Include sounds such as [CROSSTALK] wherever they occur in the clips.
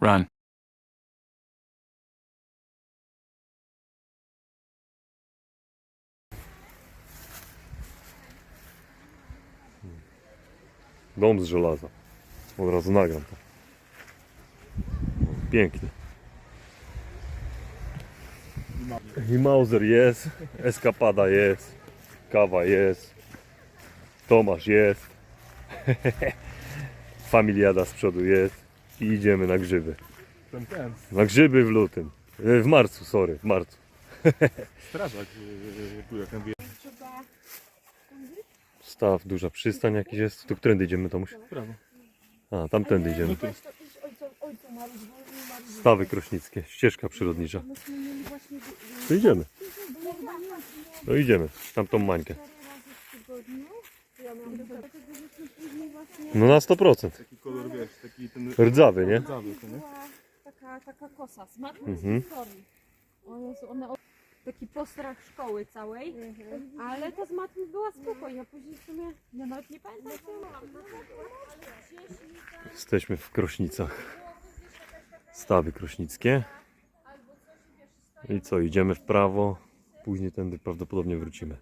Run. Dom z żelaza. Od razu nagram to. Pięknie. I Mauser jest, eskapada jest, kawa jest, Tomasz jest, [LAUGHS] familiada z przodu jest i idziemy na grzyby. Ten, ten, Na grzyby w lutym. E, W marcu, sorry, w marcu. strażak yy, tu jak. Staw, duża przystań jakiś jest. Tu którędy idziemy, Tomuś? Prawo. A, tamtędy idziemy. Stawy krośnickie, ścieżka przyrodnicza. To idziemy. No idziemy, tamtą mańkę. No na 100%. Taki kolor wiesz, taki ten Rdzawy, nie? rdzawy, to nie? Taka, taka kosa, smaczna Mhm. z historii. O Jezu, ona taki postrach szkoły całej, ale ta z matmy była spokojna, później w sumie, ja nawet nie pamiętam co ja mam. Jesteśmy w Krośnicach. Stawy krośnickie. I co, idziemy w prawo. Później tędy prawdopodobnie wrócimy.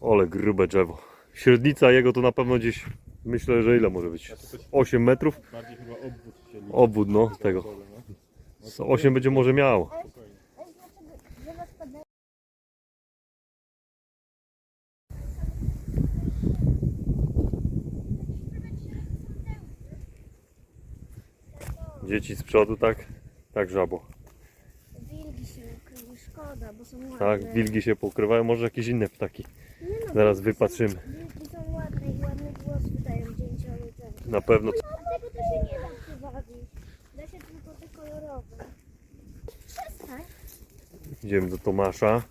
Ole grube drzewo. Średnica jego to na pewno gdzieś, myślę, że ile może być? 8 metrów? Bardziej chyba obwód się liczy. Obwód, no, tego. no. Z 8 będzie może miało. Dzieci z przodu, tak? Tak, żabo. Szkoda, bo są ładne. Tak, wilgi się pokrywają, może jakieś inne ptaki. Nie no, Zaraz wilki wypatrzymy. Są, wilki są ładne i ładny głos wydają dzięcioły. Na pewno. A tego to się nie da przybawić. Da się tylko te kolorowe. Przestań. Idziemy do Tomasza.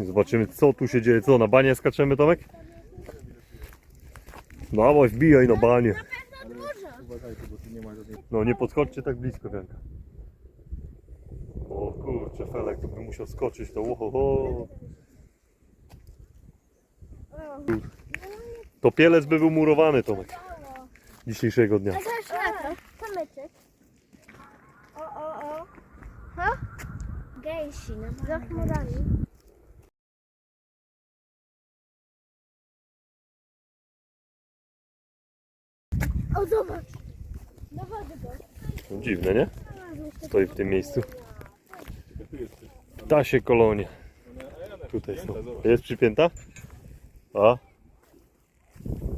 Zobaczymy co tu się dzieje. Co, na banie skaczemy, Tomek? Dawaj, wbijaj na banie. Uważajcie, bo tu nie ma żadnej... No nie podchodźcie tak blisko, Wianka. O kurczę, Felek, to by musiał skoczyć, to oho, To pielec by był murowany, Tomek, dzisiejszego dnia. Zaraz na to. Kamyczek. O, o, o. Ha? Gęsi, no. Za chmurami. O, zobacz. Do wody go. Dziwne, nie? Stoi w tym miejscu. Tasie kolonie. Tutaj są. Jest przypięta? A?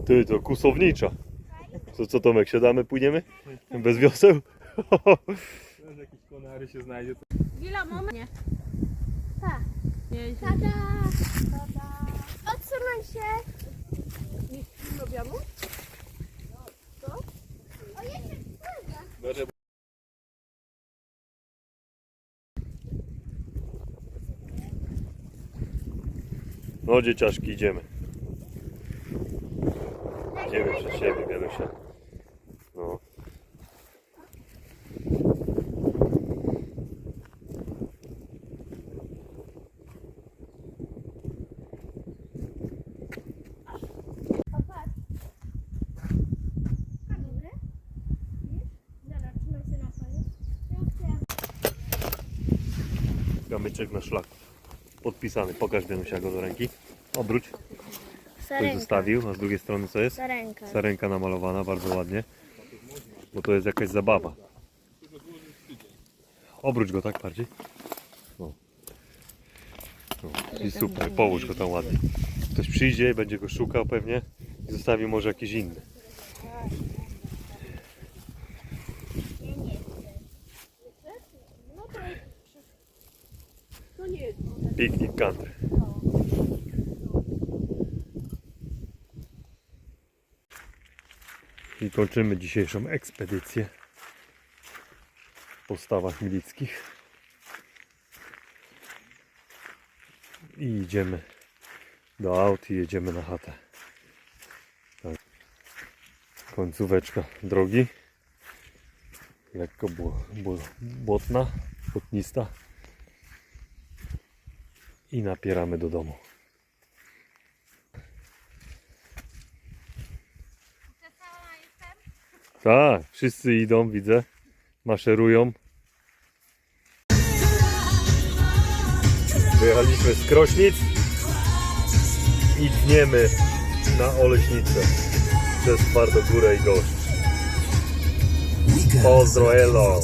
Ty, to kusownicza. To co, Tomek, siadamy, płyniemy? Bez wioseł? Teraz jakieś konary się znajdzie, to... Chwila, moment. Nie. Tak. Nie, Tada! Tada! Odsunąć się! robiamy? O, jeszcze pływa. No dzieciaszki, idziemy. Idziemy przed siebie, Wianusia. No. Gamyczek na szlaku. Podpisany. Pokaż Wianusia go do ręki. Obróć. Ktoś Sarenka. zostawił, a z drugiej strony co jest? Sarenka. Sarenka namalowana, bardzo ładnie. Bo to jest jakaś zabawa. Obróć go tak bardziej. No. No. I super, połóż go tam ładnie. Ktoś przyjdzie i będzie go szukał pewnie i zostawi może jakiś inny. To nie jest. Piknik country. I kończymy dzisiejszą ekspedycję po stawach milickich. I idziemy do aut i jedziemy na chatę. Tak. Końcóweczka drogi. Lekko było, było błotna, błotnista. I napieramy do domu. Tak, wszyscy idą, widzę. Maszerują. Wyjechaliśmy z Krośnic i tniemy na Oleśnicę przez Twardogórę i Goszcz. Pozdro, elo!